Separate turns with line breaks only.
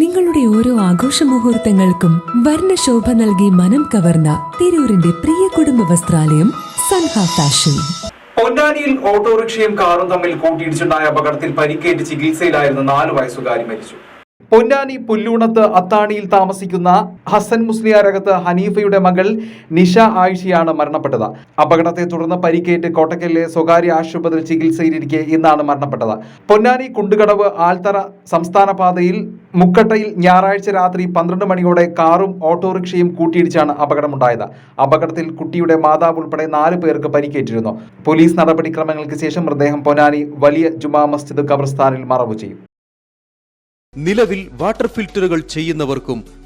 നിങ്ങളുടെ ഓരോ ആഘോഷ മുഹൂർത്തങ്ങൾക്കും വർണശോഭ നൽകി മനം കവർന്ന തിരൂരിന്റെ പ്രിയ കുടുംബ വസ്ത്രാലയം സൻഹ ഫാഷൻ.
പൊന്നാനിയിൽ ഓട്ടോറിക്ഷയും കാറും തമ്മിൽ കൂട്ടിയിടിച്ചുണ്ടായ അപകടത്തിൽ പരിക്കേറ്റ് ചികിത്സയിലായിരുന്ന നാല് വയസ്സുകാരി മരിച്ചു. പൊന്നാനി പുല്ലൂണത്ത് അത്താണിയിൽ താമസിക്കുന്ന ഹസൻ മുസ്ലിയാരകത്ത് ഹനീഫയുടെ മകൾ നിഷ ആയിഷയാണ് മരണപ്പെട്ടത്. അപകടത്തെ തുടർന്ന് പരിക്കേറ്റ് കോട്ടക്കലിലെ സ്വകാര്യ ആശുപത്രി ചികിത്സയിലിരിക്കെ ഇന്നാണ് മരണപ്പെട്ടത്. പൊന്നാനി കുണ്ടുകടവ് ആൽത്തറ സംസ്ഥാന പാതയിൽ മുക്കട്ടയിൽ ഞായറാഴ്ച രാത്രി പന്ത്രണ്ട് മണിയോടെ കാറും ഓട്ടോറിക്ഷയും കൂട്ടിയിടിച്ചാണ് അപകടമുണ്ടായത്. അപകടത്തിൽ കുട്ടിയുടെ മാതാവ് ഉൾപ്പെടെ നാല് പേർക്ക് പരിക്കേറ്റിരുന്നു. പോലീസ് നടപടിക്രമങ്ങൾക്ക് ശേഷം മൃതദേഹം പൊന്നാനി വലിയ ജുമാ മസ്ജിദ് ഖബർസ്ഥാനിൽ മറവ് ചെയ്യും.
നിലവിൽ വാട്ടർ ഫിൽറ്ററുകൾ ചെയ്യുന്നവർക്കും